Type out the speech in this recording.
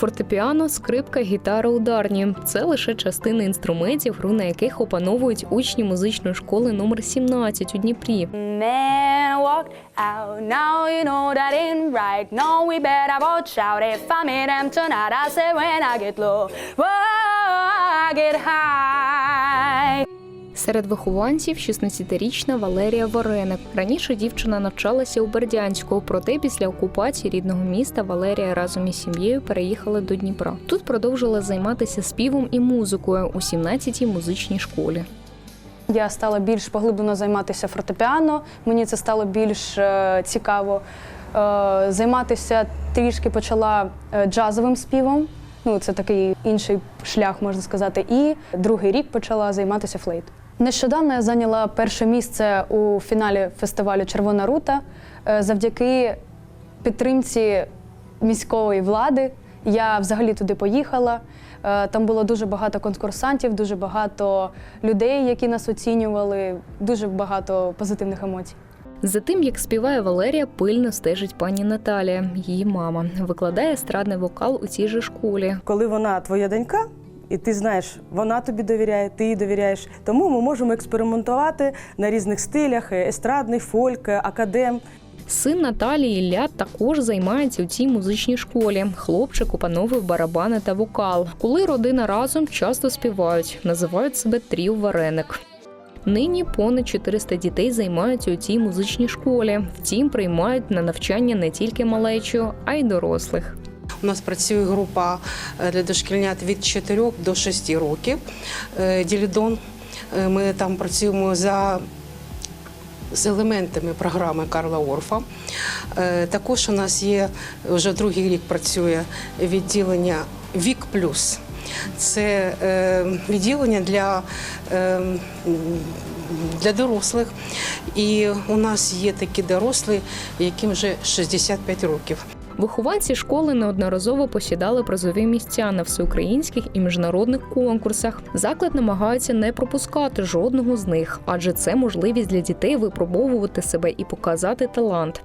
Фортепіано, скрипка, гітара, ударні це лише частини інструментів, гру на яких опановують учні музичної школи номер 17 у Дніпрі. I get high. Серед вихованців 16-річна Валерія Вареник. Раніше дівчина навчалася у Бердянську, проте після окупації рідного міста Валерія разом із сім'єю переїхала до Дніпра. Тут продовжила займатися співом і музикою у 17-й музичній школі. Я стала більш поглиблено займатися фортепіано. Мені це стало більш е, цікаво. Е, займатися трішки почала е, джазовим співом. Ну, це такий інший шлях, можна сказати. І другий рік почала займатися флейт. Нещодавно я зайняла перше місце у фіналі фестивалю Червона рута Е, завдяки підтримці міської влади. Я взагалі туди поїхала. Е, Там було дуже багато конкурсантів, дуже багато людей, які нас оцінювали, дуже багато позитивних емоцій. За тим, як співає Валерія, пильно стежить пані Наталія, її мама. Викладає естрадний вокал у цій же школі. коли вона твоя донька, і ти знаєш, вона тобі довіряє, ти їй довіряєш. Тому ми можемо експериментувати на різних стилях: е, естрадний, фольк, е, академ. Син Наталії Ілля також займається у цій музичній школі. Хлопчик опановує барабани та вокал. Коли родина разом часто співають, називають себе трів вареник. Нині понад 400 дітей займаються у цій музичній школі. Втім, приймають на навчання не тільки малечу, а й дорослих. У нас працює група е, для дошкільнят від 4 до 6 років. е, Ділідон. Е, Ми там працюємо за з елементами програми Карла Орфа. Також у нас є вже другий рік працює відділення Вік Плюс. Це е, відділення для, е, для дорослих. І у нас є такі дорослі, яким вже 65 років. Вихованці школи неодноразово посідали призові місця на всеукраїнських і міжнародних конкурсах. Заклад намагається не пропускати жодного з них, адже це можливість для дітей випробовувати себе і показати талант.